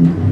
Mm-hmm.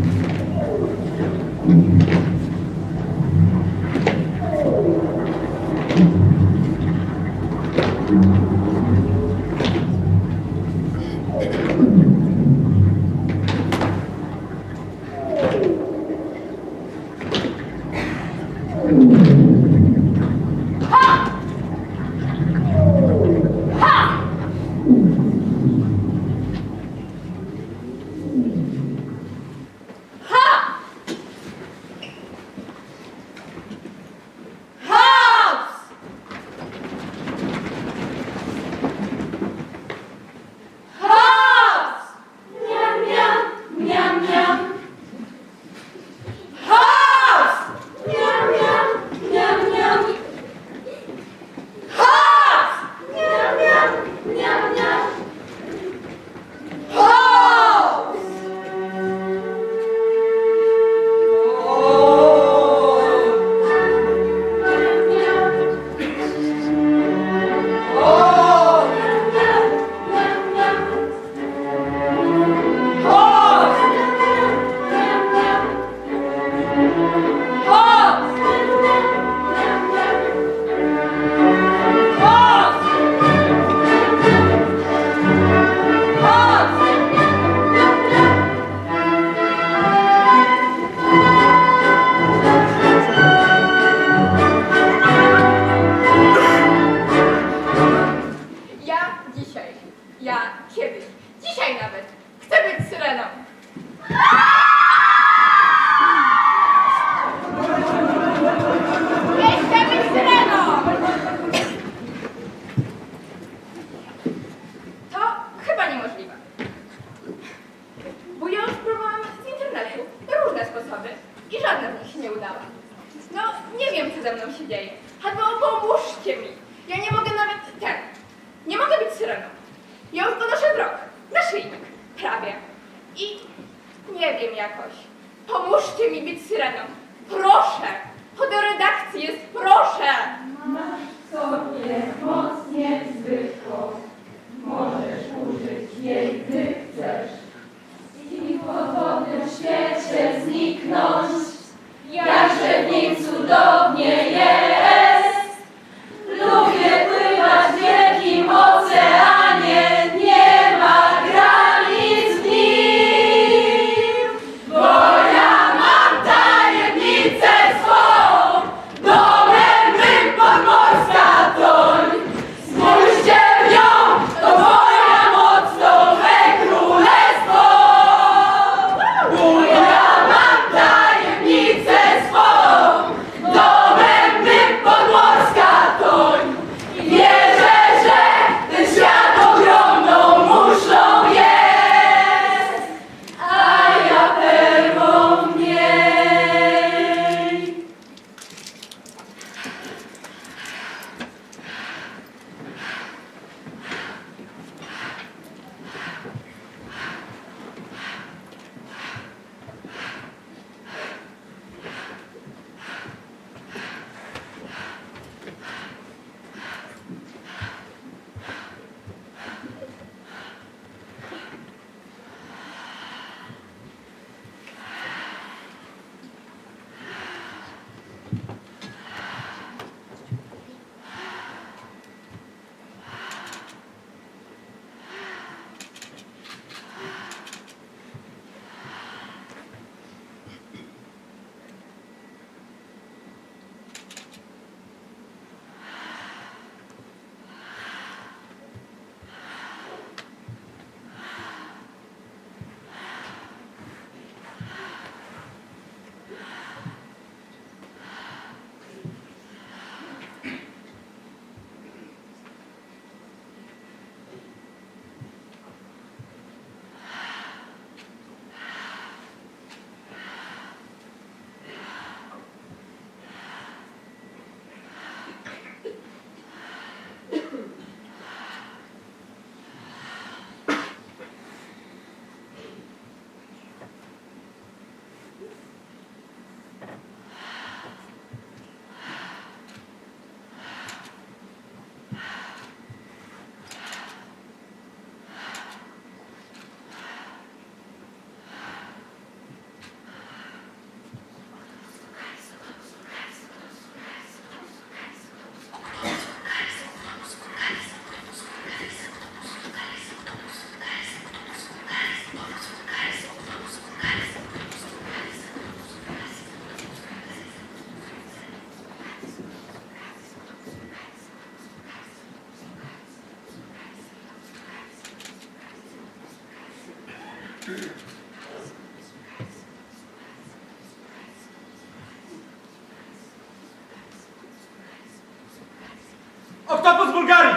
Oktopus vulgaris!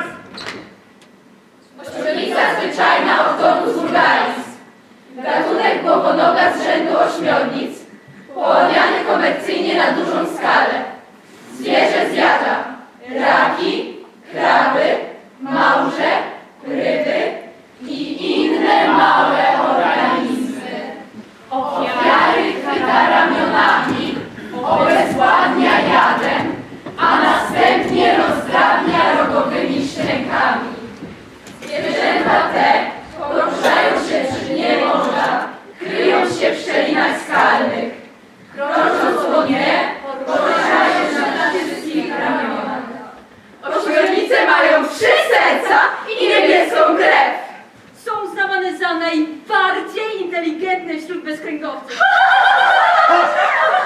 Ośmiornica zwyczajna Octopus vulgaris. Gatunek głowonoga z rzędu ośmiornic. Poławiany komercyjnie na dużą skalę. Zwierzę zjada raki, kraby, małże, ryby i inne małe organizmy. Ofiary chwyta ramionami, obezwładnia szczękami. Zwierzęta te poruszają się przy dnie morza, kryją się w szczelinach skalnych. Krocząc po dnie, poruszają się na wszystkich ramionach. Ośmiornice mają trzy serca i niebieską krew. Są uznawane za najbardziej inteligentne wśród bezkręgowców.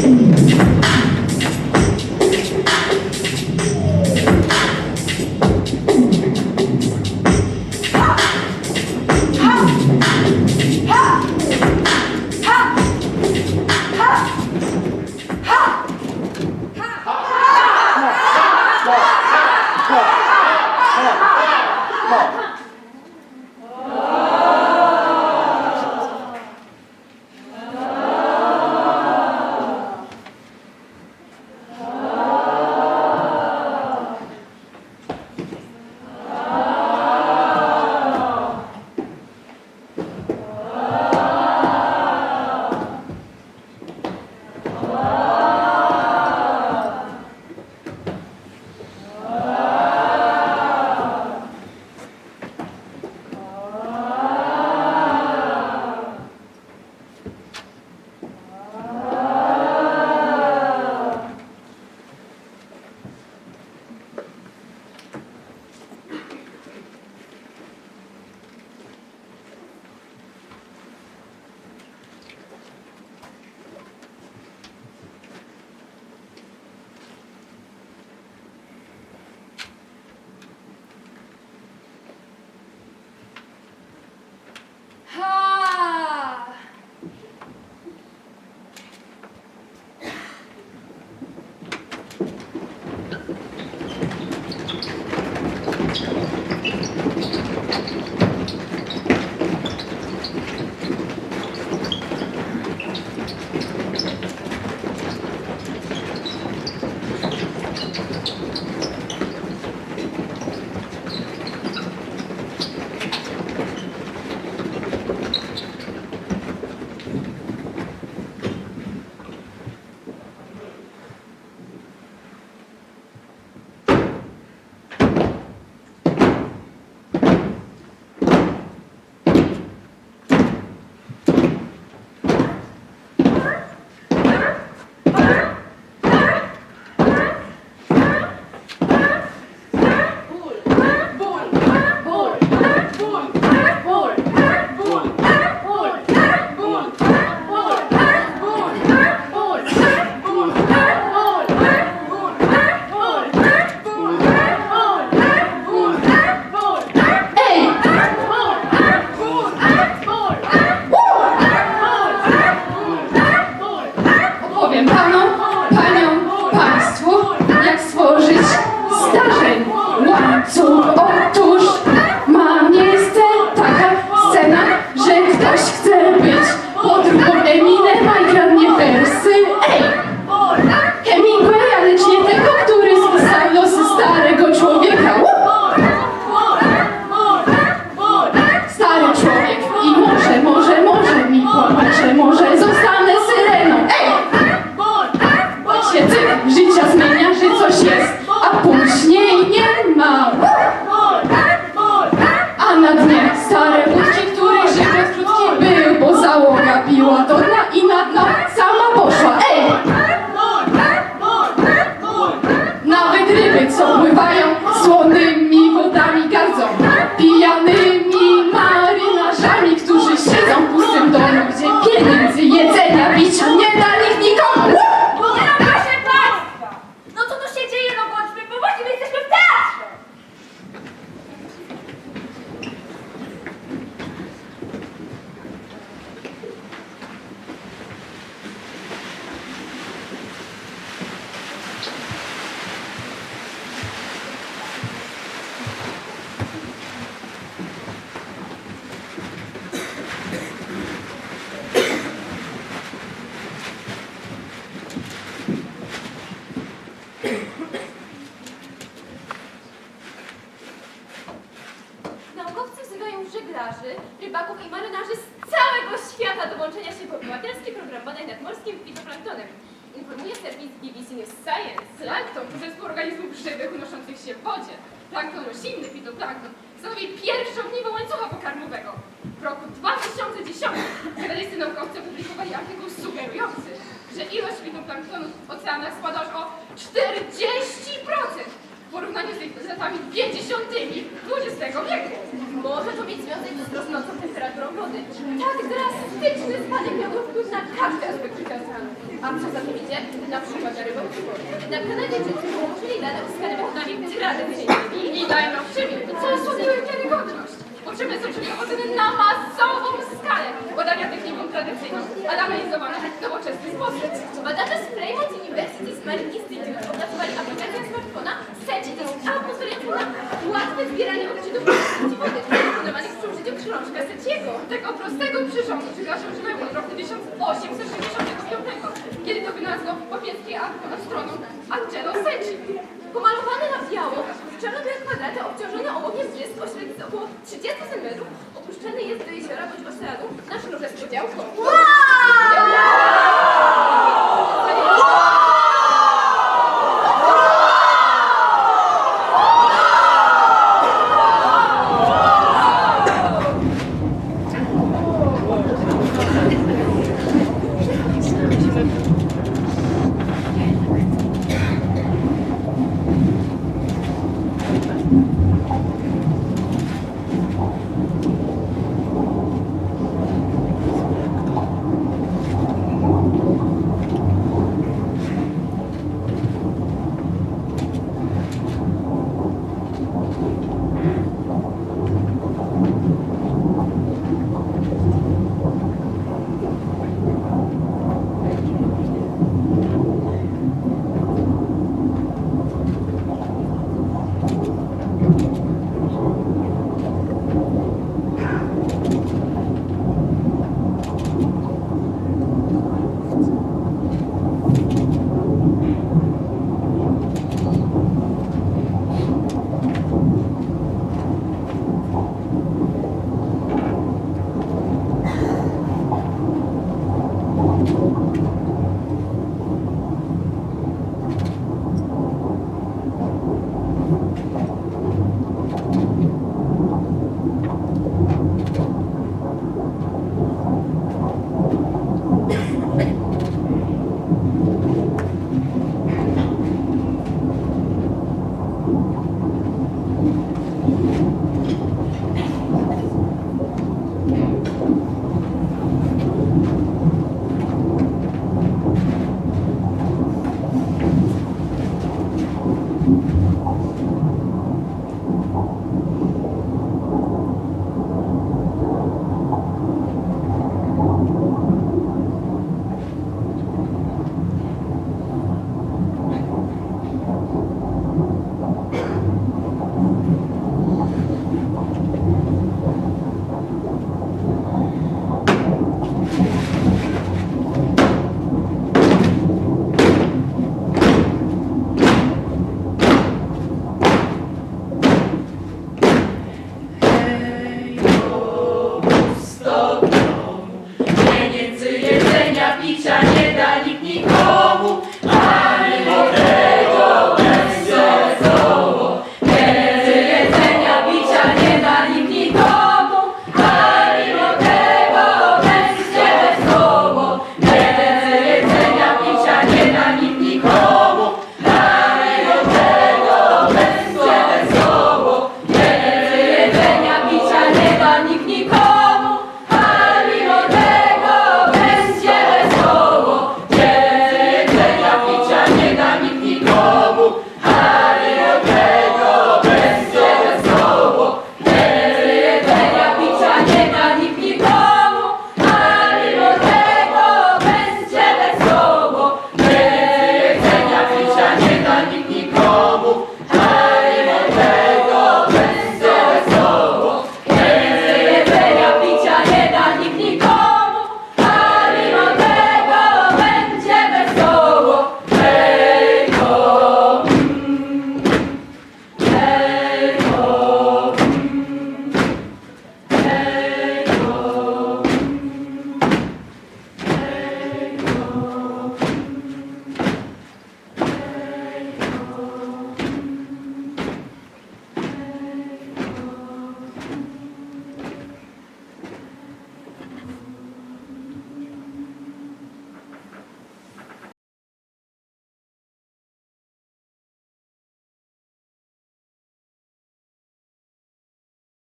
Gracias. Drastyczny spadek miałby wpływ na każdy aspekt życia oceanu. A co za tym idzie? Na przykład na rybołówstwo. Na Kanadyjczycy połączyli dane uzyskane metodami tradycyjnymi I najnowszymi, co osłabiły wiarygodność. Potrzebne są przeprowadzone na masową skalę badania techniką tradycyjną, analizowane w nowoczesny sposób. Badacze z Plymouth University Marine Institute opracowali aplikację smartfona Sensitive pozwalającą na łatwe zbieranie odczytów postaci wody, wykonywanych przy użyciu książka Seciego. Tego prostego przyrządu żeglarze używają od roku 1865, kiedy to wynalazł papieski astronom Angelo Secchi. Pomalowany na biało, czarno-białe kwadraty obciążone ołowiem dysk o średnicy około 30 cm opuszczany jest do jeziora bądź oceanu. Na sznurze z podziałką.